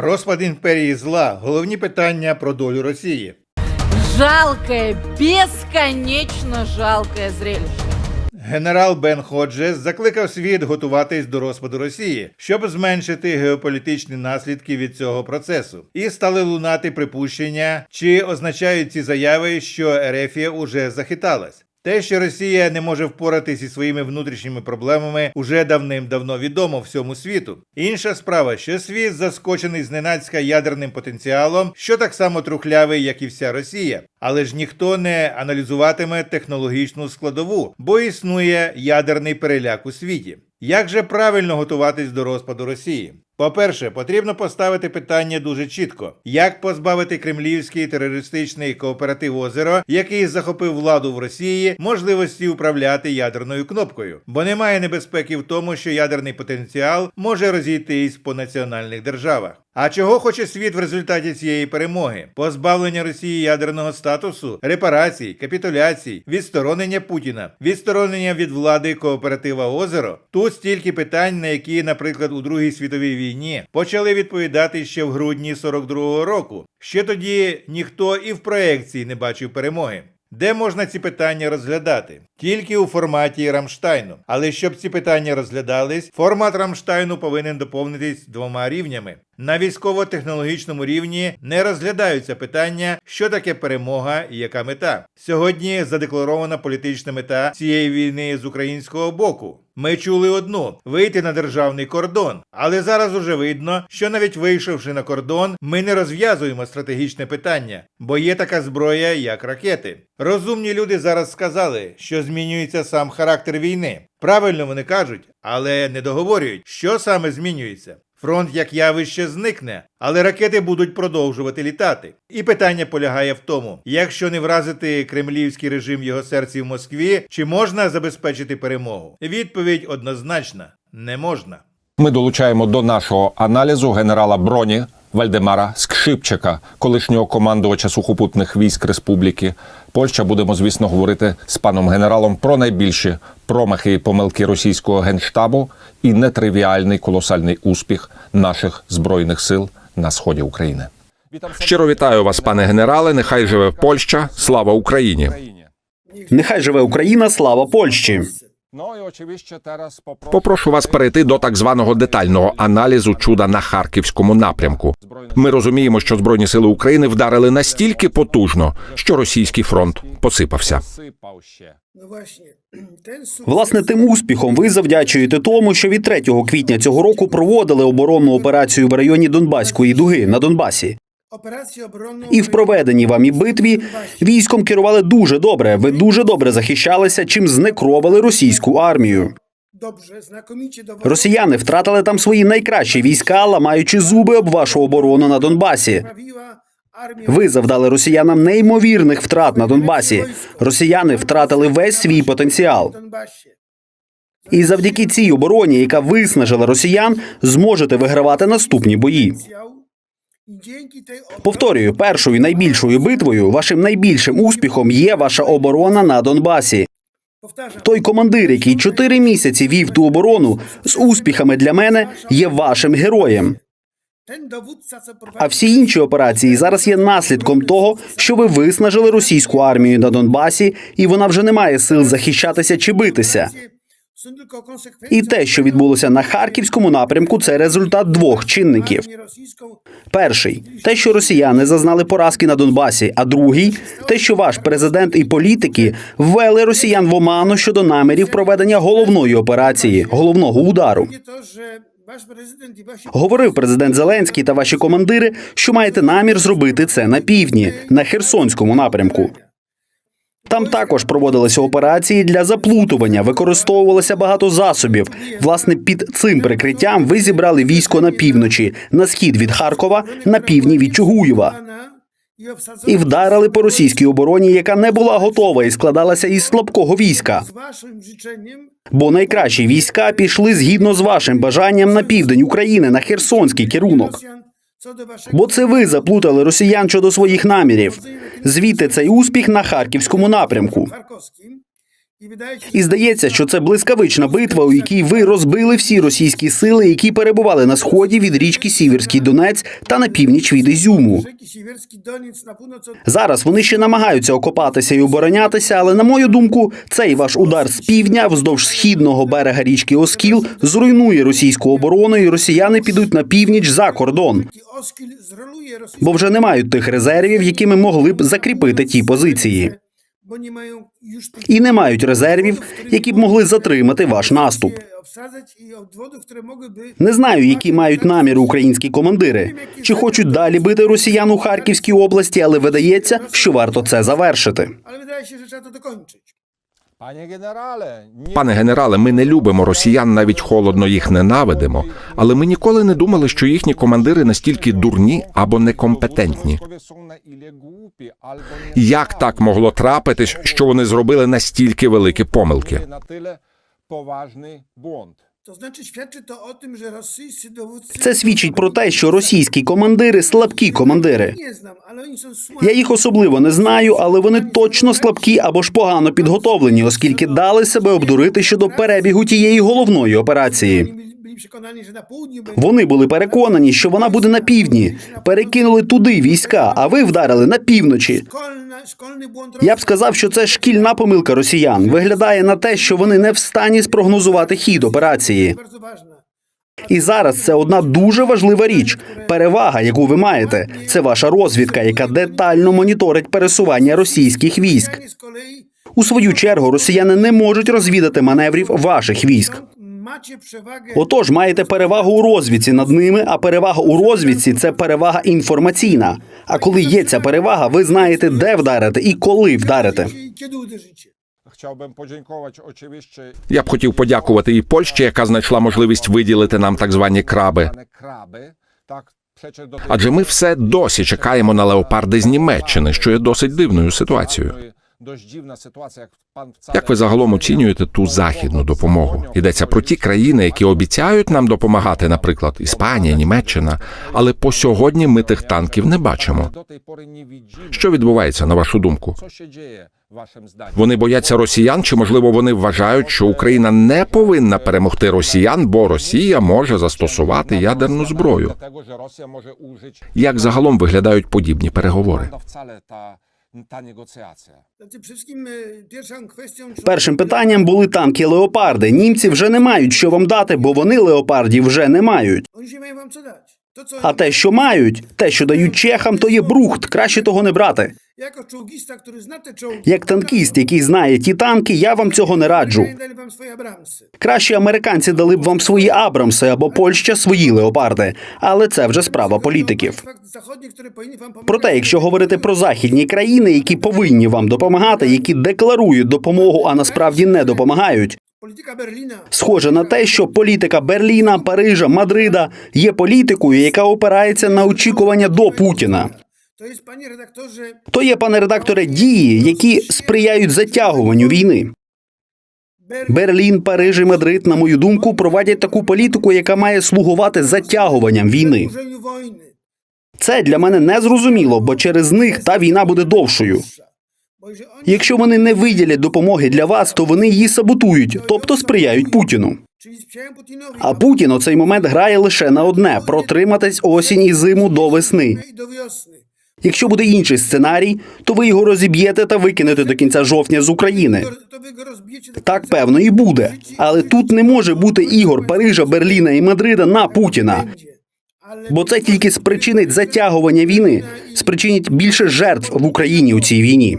Розпад імперії зла головні питання про долю Росії. Жалкое, бесконечно жалкое зрелище. Генерал Бен Ходжес закликав світ готуватись до розпаду Росії, щоб зменшити геополітичні наслідки від цього процесу. І стали лунати припущення, чи означають ці заяви, що Ерефія уже захиталась. Те, що Росія не може впоратись зі своїми внутрішніми проблемами, уже давним-давно відомо всьому світу. Інша справа, що світ заскочений зненацька ядерним потенціалом, що так само трухлявий, як і вся Росія. Але ж ніхто не аналізуватиме технологічну складову, бо існує ядерний переляк у світі. Як же правильно готуватись до розпаду Росії? По-перше, потрібно поставити питання дуже чітко: як позбавити кремлівський терористичний кооператив озеро, який захопив владу в Росії, можливості управляти ядерною кнопкою, бо немає небезпеки в тому, що ядерний потенціал може розійтись по національних державах. А чого хоче світ в результаті цієї перемоги? Позбавлення Росії ядерного статусу, репарацій, капітуляцій, відсторонення Путіна, відсторонення від влади кооператива Озеро. Тут стільки питань, на які, наприклад, у Другій світовій війні почали відповідати ще в грудні 42-го року. Ще тоді ніхто і в проекції не бачив перемоги. Де можна ці питання розглядати? Тільки у форматі Рамштайну. Але щоб ці питання розглядались, формат Рамштайну повинен доповнитись двома рівнями. На військово-технологічному рівні не розглядаються питання, що таке перемога і яка мета. Сьогодні задекларована політична мета цієї війни з українського боку. Ми чули одну вийти на державний кордон, але зараз уже видно, що навіть вийшовши на кордон, ми не розв'язуємо стратегічне питання, бо є така зброя, як ракети. Розумні люди зараз сказали, що змінюється сам характер війни. Правильно вони кажуть, але не договорюють, що саме змінюється. Фронт як явище зникне, але ракети будуть продовжувати літати. І питання полягає в тому: якщо не вразити кремлівський режим його серці в Москві, чи можна забезпечити перемогу? Відповідь однозначна: не можна. Ми долучаємо до нашого аналізу генерала броні Вальдемара Скшипчика, колишнього командувача сухопутних військ Республіки. Польща будемо, звісно, говорити з паном генералом про найбільші промахи і помилки російського генштабу і нетривіальний колосальний успіх наших збройних сил на сході України. Щиро вітаю вас, пане генерале. Нехай живе Польща. Слава Україні! Нехай живе Україна, слава Польщі. Попрошу вас перейти до так званого детального аналізу чуда на харківському напрямку. Ми розуміємо, що збройні сили України вдарили настільки потужно, що російський фронт посипався. Власне, тим успіхом ви завдячуєте тому, що від 3 квітня цього року проводили оборонну операцію в районі Донбаської дуги на Донбасі. І в проведеній вами битві військом керували дуже добре. Ви дуже добре захищалися, чим знекровили російську армію. Росіяни втратили там свої найкращі війська, ламаючи зуби об вашу оборону на Донбасі. Ви завдали росіянам неймовірних втрат на Донбасі. Росіяни втратили весь свій потенціал. І завдяки цій обороні, яка виснажила росіян, зможете вигравати наступні бої. Повторюю, першою найбільшою битвою, вашим найбільшим успіхом є ваша оборона на Донбасі. Той командир, який чотири місяці вів ту оборону з успіхами для мене, є вашим героєм. А всі інші операції зараз є наслідком того, що ви виснажили російську армію на Донбасі, і вона вже не має сил захищатися чи битися. І те, що відбулося на харківському напрямку, це результат двох чинників. Перший те, що росіяни зазнали поразки на Донбасі. А другий те, що ваш президент і політики ввели росіян в оману щодо намірів проведення головної операції, головного удару. Говорив президент Зеленський та ваші командири, що маєте намір зробити це на півдні, на Херсонському напрямку. Там також проводилися операції для заплутування, використовувалося багато засобів. Власне, під цим прикриттям ви зібрали військо на півночі, на схід від Харкова, на півдні від Чугуєва. і вдарили по російській обороні, яка не була готова і складалася із слабкого війська. Бо найкращі війська пішли згідно з вашим бажанням на південь України на Херсонський керунок. Бо це ви заплутали росіян щодо своїх намірів. Звідти цей успіх на харківському напрямку. І здається, що це блискавична битва, у якій ви розбили всі російські сили, які перебували на сході від річки Сіверський Донець та на північ від Ізюму. Зараз вони ще намагаються окопатися і оборонятися, але на мою думку, цей ваш удар з півдня вздовж східного берега річки Оскіл зруйнує російську оборону, і росіяни підуть на північ за кордон, бо вже не мають тих резервів, якими могли б закріпити ті позиції, і не мають резервів, які б могли затримати ваш наступ. Не знаю, які мають наміри українські командири, чи хочуть далі бити росіян у Харківській області, але видається, що варто це завершити. Але видається, що to dokończyć. Пане генерале, пане генерале, ми не любимо росіян, навіть холодно їх ненавидимо. Але ми ніколи не думали, що їхні командири настільки дурні або некомпетентні. Як так могло трапитись, що вони зробили настільки великі помилки? Це свідчить про те, що російські командири слабкі командири. Я їх особливо не знаю, але вони точно слабкі або ж погано підготовлені, оскільки дали себе обдурити щодо перебігу тієї головної операції. Вони були переконані, що вона буде на півдні. Перекинули туди війська, а ви вдарили на півночі. Я б сказав, що це шкільна помилка росіян. Виглядає на те, що вони не в стані спрогнозувати хід операції. І зараз це одна дуже важлива річ. Перевага, яку ви маєте, це ваша розвідка, яка детально моніторить пересування російських військ. У свою чергу росіяни не можуть розвідати маневрів ваших військ. Отож, маєте перевагу у розвідці над ними, а перевага у розвідці це перевага інформаційна. А коли є ця перевага, ви знаєте, де вдарити і коли вдарити. Я б хотів подякувати і Польщі, яка знайшла можливість виділити нам так звані краби. Адже ми все досі чекаємо на леопарди з Німеччини, що є досить дивною ситуацією. Як ви загалом оцінюєте ту західну допомогу? Йдеться про ті країни, які обіцяють нам допомагати, наприклад, Іспанія, Німеччина. Але по сьогодні ми тих танків не бачимо. Що відбувається на вашу думку? Вони бояться росіян, чи можливо вони вважають, що Україна не повинна перемогти росіян, бо Росія може застосувати ядерну зброю. Як загалом виглядають подібні переговори? Przede wszystkim e, Першим питанням були танки леопарди. Німці вже не мають що вам дати, бо вони леопардів вже не мають. А те, що мають, те, що дають чехам, то є брухт. Краще того не брати. Jako czołgista, który zna te czołgi... Як танкіст, який знає ті танки, я вам цього не раджу. Dali wam swoje Abramsy. Краще американці дали б вам свої Абрамси або Польща свої леопарди, але це вже справа політиків. Fakt zachodni, który powinni wam pomagać. Проте, якщо говорити про західні країни, які повинні вам допомагати, які декларують допомогу, а насправді не допомагають, Polityka Berlina... схоже на те, що політика Берліна, Парижа, Мадрида є політикою, яка опирається на очікування до Путіна. То є, пане редакторе, дії, які сприяють затягуванню війни. Берлін, Париж і Мадрид, на мою думку, проводять таку політику, яка має слугувати затягуванням війни. Це для мене не зрозуміло, бо через них та війна буде довшою. Якщо вони не виділять допомоги для вас, то вони її саботують, тобто сприяють Путіну. А Путін у цей момент грає лише на одне протриматись осінь і зиму до весни. Якщо буде інший сценарій, то ви його розіб'єте та викинете до кінця жовтня з України. Так певно і буде. Але тут не може бути ігор Парижа, Берліна і Мадрида на Путіна. Бо це тільки спричинить затягування війни, спричинить більше жертв в Україні у цій війні.